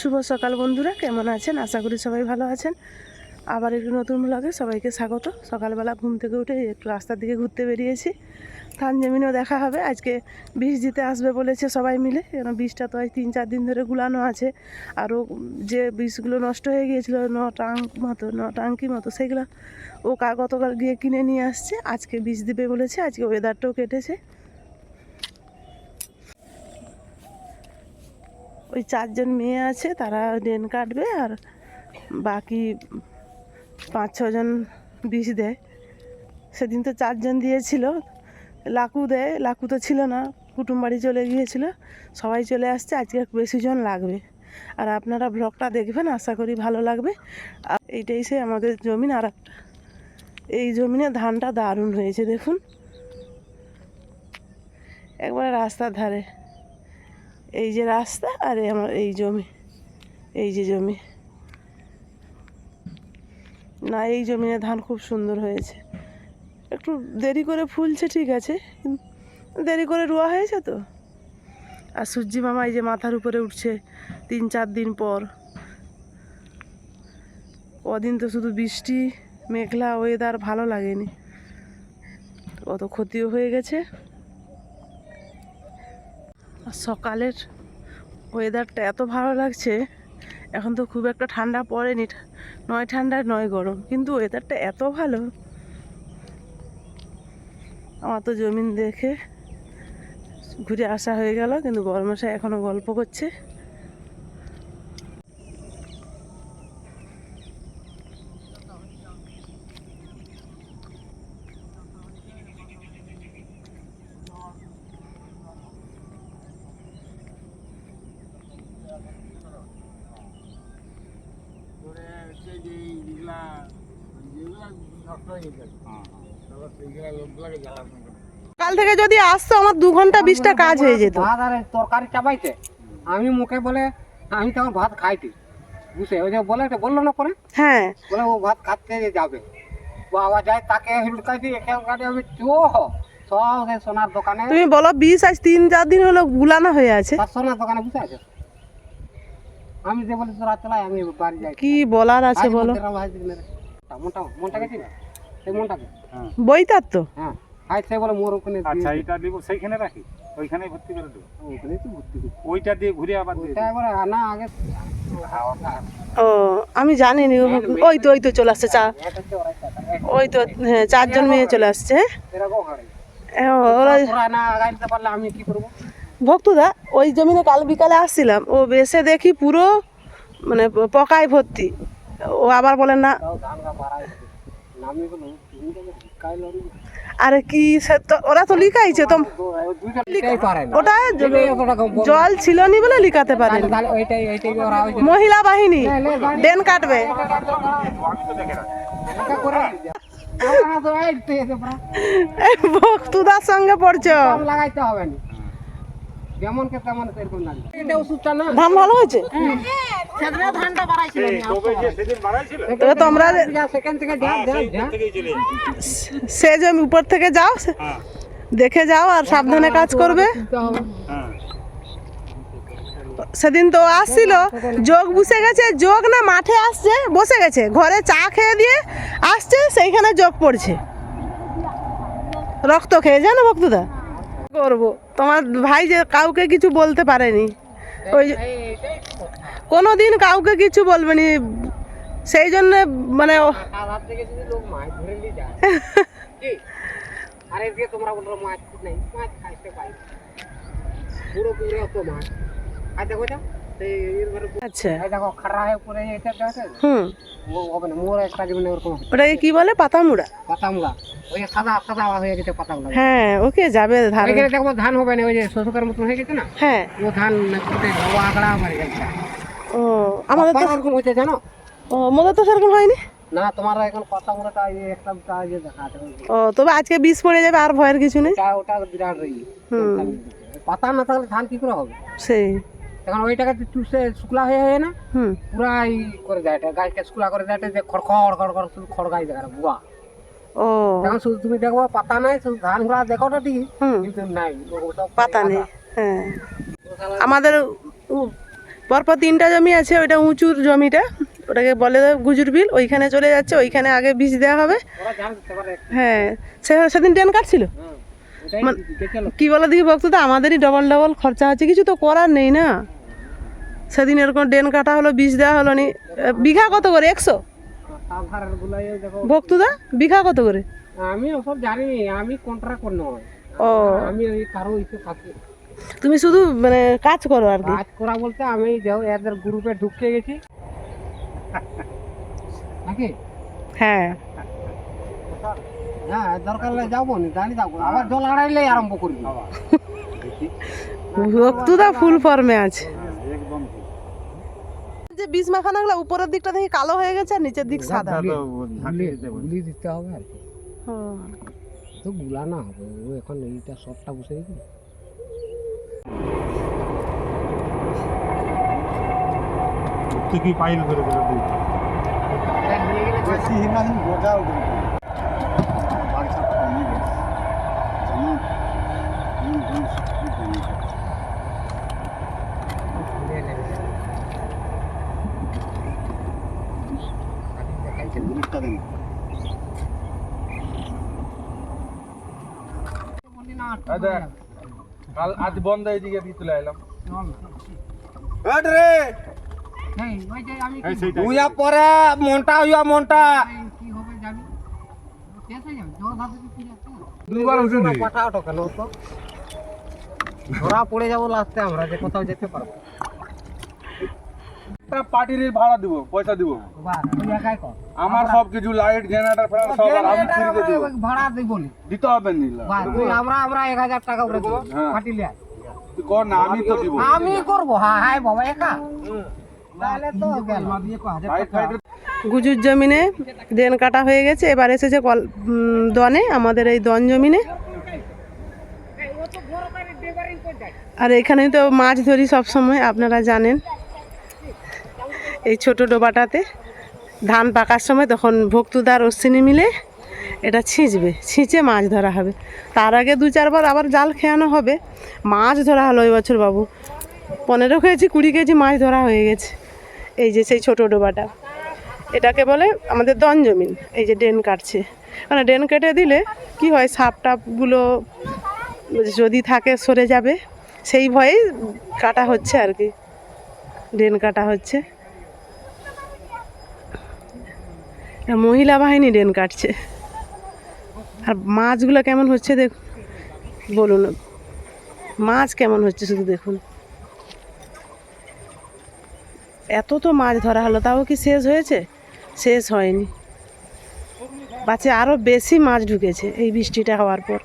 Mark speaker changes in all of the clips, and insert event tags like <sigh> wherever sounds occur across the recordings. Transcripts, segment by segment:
Speaker 1: শুভ সকাল বন্ধুরা, কেমন আছেন? আশা করি সবাই ভালো আছেন। আবার একটু নতুন ব্লগে সবাইকে স্বাগত। সকালবেলা ঘুম থেকে উঠে একটু রাস্তার দিকে ঘুরতে বেরিয়েছি। ধান জমিনও দেখা হবে। আজকে বীজ দিতে আসবে বলেছে সবাই মিলে। কেন বীজটা তো আজ তিন চার দিন ধরে গুলানো আছে। আরও যে বীজগুলো নষ্ট হয়ে গিয়েছিল, ন টাং মতো, ন টাঙ্কি মতো, সেগুলো ও গতকাল গিয়ে কিনে নিয়ে আসছে। আজকে বীজ দিবে বলেছে। আজকে ওয়েদারটাও কেটেছে। ওই চারজন মেয়ে আছে, তারা ডেন কাটবে আর বাকি পাঁচ, ছজন বিষ দেয়। সেদিন তো চারজন দিয়েছিল, লাকু দেয়। লাকু তো ছিল না, কুটুম বাড়ি চলে গিয়েছিল, সবাই চলে আসছে, আজকে বেশি জন লাগবে। আর আপনারা ব্লগটা দেখবেন, আশা করি ভালো লাগবে। আর এইটাই সে আমাদের জমিন, আর এই জমিনে ধানটা দারুণ হয়েছে, দেখুন। একবারে রাস্তার ধারে। এই যে রাস্তা আর আমার এই জমি, এই যে জমি। না, এই জমিনে ধান খুব সুন্দর হয়েছে। একটু দেরি করে ফুলছে ঠিক আছে দেরি করে রোয়া হয়েছে তো। আর সূর্যি মামা এই যে মাথার উপরে উঠছে তিন চার দিন পর। কদিন তো শুধু বৃষ্টি, মেঘলা ওয়েদার ভালো লাগেনি। কত ক্ষতিও হয়ে গেছে। সকালের ওয়েদারটা এত ভালো লাগছে, এখন তো খুব একটা ঠান্ডা পড়েনি, নয় ঠান্ডা, নয় গরম, কিন্তু ওয়েদারটা এত ভালো। আমার তো জমিন দেখে ঘুরে আসা হয়ে গেল, কিন্তু গরমশাই এখনও গল্প করছে
Speaker 2: করে হচ্ছে যে নষ্ট হয়ে সেইগুলা লোকগুলাকে
Speaker 1: কাল থেকে যদি আসতো আমার দু ঘণ্টা বিশটা কাজ হয়ে যেত।
Speaker 3: ভাত আর তরকারি চাপাইতে। আমি মুখে বলে আমি তখন ভাত খাইছি বুঝে ওই যে বলে এটা বলল না পরে?
Speaker 1: হ্যাঁ।
Speaker 3: বলে ও ভাত খাতে যাবে। বাবা যায় তাকে হুড়কাইছি এখানকার আমি চো সব সোনার দোকানে।
Speaker 1: তুমি বলো বিষ আজ তিন চার দিন হলো গুলানো হয়ে আছে।
Speaker 3: তার সোনার দোকানে বুঝে আছে। আমি যে বলি তোরা চালাই আমি বাড়ি যাই।
Speaker 1: কি বলার আছে বলো।
Speaker 3: তা মনটা মনটাকে চিনে সেই মনটাকে?
Speaker 1: বইতার তো?
Speaker 3: হ্যাঁ। আজ সে বলে মোর ওখানে
Speaker 2: আচ্ছা এটা দিব সেইখানে রাখি? ওইখানে ভর্তি করে দেবো?
Speaker 3: ওখানেই তো ভর্তি করছি।
Speaker 2: ওইটা দিয়ে ঘুরে আবার
Speaker 3: ওইটা এবারে না আগে
Speaker 1: ও আমি জানিনি ও- ওই তো ওই তো চলে আসছে চা। ওই তো হ্যাঁ চারজন মেয়ে চলে আসছে
Speaker 3: এরকম হয়।
Speaker 1: ওরা
Speaker 3: ওরা না আগাইতে পারলে আমি কি করব?
Speaker 1: ভক্তদা ওই জমিনে কাল বিকালে আসছিলাম ও বেসে দেখি পুরো মানে পকায় ভর্তি। ও আবার বলে না। আরে কি ওরা তো লিখাইছে তো।
Speaker 3: পারে
Speaker 1: ওটা। জল ছিল নি বলে
Speaker 3: ওই যে
Speaker 1: মহিলা বাহিনী ডেন কাটবে। <laughs> ভক্তুদার সঙ্গে পড়ছো।
Speaker 3: লাগাইতে হবে না। যেমন কে তেমন সেরকম না এটা ওষুধটা না?
Speaker 1: ধান ভালো হয়েছে?
Speaker 2: তবে যে বাড়াইছিল?
Speaker 1: তবে তোমরা
Speaker 3: সেখান থেকে যা যা যা
Speaker 2: থেকেই চলে
Speaker 1: সে জমি উপর থেকে যাও
Speaker 2: হ্যাঁ।
Speaker 1: দেখে যাও আর সাবধানে কাজ করবে।
Speaker 2: হ্যাঁ
Speaker 1: সেদিন তো আসছিল যোগ বসে গেছে যোগ না মাঠে আসছে বসে গেছে। ঘরে চা খেয়ে দিয়ে আসছে সেইখানে যোগ পড়ছে। রক্ত খেয়ে জানো ভক্তদা করব। তোমার ভাই যে কাউকে কিছু বলতে পারেনি ওই কোনো দিন কাউকে কিছু বলবেনি সেই জন্য মানে
Speaker 3: তোমরা
Speaker 1: আচ্ছা হুম। ওটাকে কি বলে পাতামুড়া
Speaker 3: ওই সাদা সাদা হয়ে গেছে
Speaker 1: হ্যাঁ ওকে যাবে ধান
Speaker 3: হবে না ওই যে শশুকের মতন হয়ে গেছে না
Speaker 1: হ্যাঁ
Speaker 3: ও ধান ও আগড়া মারি গেছে
Speaker 1: ও আমাদের তো
Speaker 3: ওরকম হয়েছে জানো
Speaker 1: ও আমাদের তো সেরকম হয়নি
Speaker 3: না তোমার এখন এই একটা দেখা
Speaker 1: ও তবে আজকে বিষ পড়ে যাবে আর ভয়ের কিছু নেই
Speaker 3: ওটা বিরাট রই পাতা না থাকলে ধান কি করে হবে
Speaker 1: সেই
Speaker 3: এখন ওইটাকে তো চুষে শুকলা হয়ে হয়ে না
Speaker 1: হুম।
Speaker 3: পুরা করে দেয় এটা। গাছকে শুকলা করে দেয় যে খড় খড় খড় খড় শুধু খড় গাছ দেখা বুয়া।
Speaker 1: ও।
Speaker 3: এখন শুধু তুমি দেখব পাতা নাই শুধু ধানগুলা দেখো তো ঠিক কিন্তু নাই।
Speaker 1: পাতা নেই হ্যাঁ। আমাদের পরপর তিনটা জমি আছে ওইটা উঁচুর জমিটা ওটাকে বলে গুজুর বিল ওইখানে চলে যাচ্ছে ওইখানে আগে বীজ দেওয়া হবে। হ্যাঁ সেদিন ট্রেন কাটছিল
Speaker 3: হ্যাঁ ওটাই
Speaker 1: মানে-
Speaker 3: দেখে
Speaker 1: কি বলো দেখি বক্ততা? আমাদেরই ডবল ডবল খরচা হচ্ছে কিছু তো করার নেই না? সেদিন এরকম ডেন কাটা হলো বীজ দেওয়া হলো নি। বিঘা কত করে? একশো?
Speaker 3: দেখো
Speaker 1: বিঘা কত করে?
Speaker 3: আমি ওসব জানি আমি কন্ট্রাক্ট করে
Speaker 1: ও।
Speaker 3: আমি ওই কারও ইসে থাকি
Speaker 1: তুমি শুধু মানে কাজ করো আর কি?
Speaker 3: কাজ করা বলতে আমি যাও এদের গ্রুপে ঢুকে গেছি। নাকি?
Speaker 1: হ্যাঁ।
Speaker 3: হ্যাঁ দরকার হলে যাব নি জানি যাব। আবার জল আড়াইলে আরম্ভ করবি।
Speaker 1: ভক্তুদা ফুল ফর্মে আছে। যে বীজ মাখানাগুলো উপরের দিকটা দেখি কালো হয়ে গেছে আর নিচের দিক সাদা।
Speaker 3: গুলি দিতে হবে আর কি।
Speaker 1: ও,
Speaker 3: তো গুলা না হবে ও এখন এইটা সবটা বসে
Speaker 2: কি পাইল করে তুই বেশি হিমাহিম গোটা উঠে বাড়িটা কমই গেছে জানো হুম হুম সত্যি কমই গেছে গুরুত্ব দেন
Speaker 4: কাল আজ বন্ধ এইদিকে দিয়ে তুলে এলাম
Speaker 3: উইয়া পরে মনটা উইয়া মনটা। কি হবে জানি। কেসে যাবে জল হাতে কি
Speaker 4: দুবার উঠে নি
Speaker 3: পাঠাও তো ধরা পড়ে যাব লাস্টে আমরা যে কোথাও যেতে পারব।
Speaker 4: পার্টির ভাড়া দিব পয়সা দিব। আমার সব কিছু লাইট জেনারেটর ফ্যান সব আমি ফ্রিতে দিব।
Speaker 3: ভাড়া দিই বলি
Speaker 4: দিতে হবে নি
Speaker 3: আমরা আমরা এক হাজার টাকা করে দেবো
Speaker 4: হ্যাঁ। কর না আমি তো দিব।
Speaker 3: আমি করব হ্যাঁ হ্যাঁ বাবা একা। তাহলে তো গেল।
Speaker 1: গুজুর জমিনে ড্রেন কাটা হয়ে গেছে এবার এসেছে কল দনে আমাদের এই দন জমিনে। আর এখানেই তো মাছ ধরি সব সময় আপনারা জানেন। এই ছোট ডোবাটাতে ধান পাকার সময় তখন ভক্তুদার অশ্বিনী মিলে এটা ছিঁচবে, ছিঁচে মাছ ধরা হবে। তার আগে দু চারবার আবার জাল খেয়ানো হবে। মাছ ধরা হলো ওই বছর বাবু। পনেরো কেজি, কুড়ি কেজি মাছ ধরা হয়ে গেছে। এই যে সেই ছোট ডোবাটা। এটাকে বলে আমাদের দন জমিন। এই যে ড্রেন কাটছে। মানে ড্রেন কেটে দিলে কি হয় সাপ টাপগুলো যদি থাকে সরে যাবে। সেই ভয়েই কাটা হচ্ছে আর কি। ড্রেন কাটা হচ্ছে এটা মহিলা বাহিনী ড্রেন কাটছে। আর মাছগুলো কেমন হচ্ছে দেখ বলুন। মাছ কেমন হচ্ছে শুধু দেখুন। এত তো মাছ ধরা হলো, তাও কি শেষ হয়েছে? শেষ হয়নি। বাচ্চা আরও বেশি মাছ ঢুকেছে এই বৃষ্টিটা হওয়ার পর।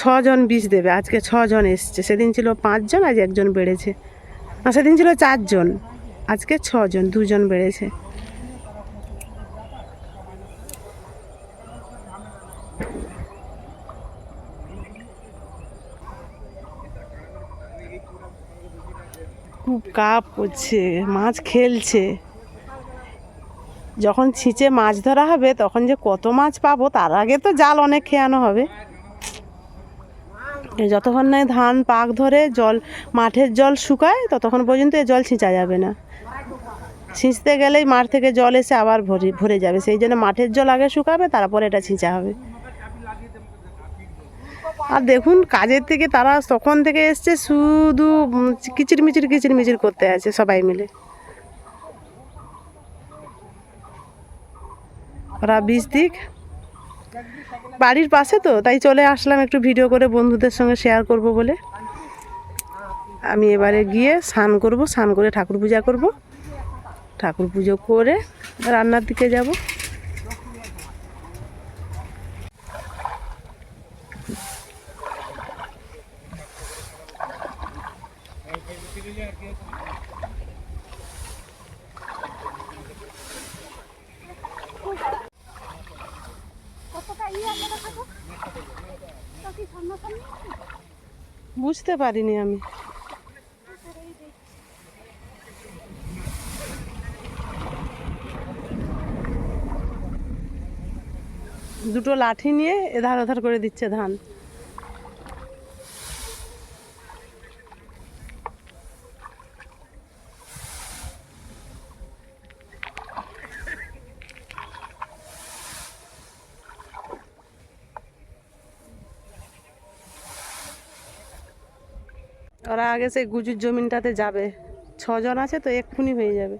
Speaker 1: ছজন বীজ দেবে, আজকে ছজন এসছে। সেদিন ছিল পাঁচজন, আজ একজন বেড়েছে। না, সেদিন ছিল চারজন, আজকে ছজন, দুজন বেড়েছে। খুব কাপ করছে, মাছ খেলছে। যখন ছিঁচে মাছ ধরা হবে, তখন যে কত মাছ পাবো, তার আগে তো জাল অনেক খেয়ানো হবে। যতক্ষণ না ধান পাক ধরে জল মাঠের জল শুকায় ততক্ষণ পর্যন্ত এই জল ছিঁচা যাবে না। ছিঁচতে গেলেই মাঠ থেকে জল এসে আবার ভরে ভরে যাবে। সেই জন্য মাঠের জল আগে শুকাবে তারপরে এটা ছিঁচা হবে। আর দেখুন কাজের থেকে তারা তখন থেকে এসছে শুধু উম, কিচির মিচির কিচির মিচির করতে আছে সবাই মিলে। ওরা বীজ দিক। বাড়ির পাশে তো, তাই চলে আসলাম একটু ভিডিও করে বন্ধুদের সঙ্গে শেয়ার করব বলে। আমি এবারে গিয়ে স্নান করব, স্নান করে ঠাকুর পূজা করব। ঠাকুর পুজো করে রান্নার দিকে যাব। পারিনি আমি। দুটো লাঠি নিয়ে এধার ওধার করে দিচ্ছে ধান। ওরা আগে সেই গুজুর জমিনটাতে যাবে। ছজন আছে তো এক্ষুনি হয়ে যাবে।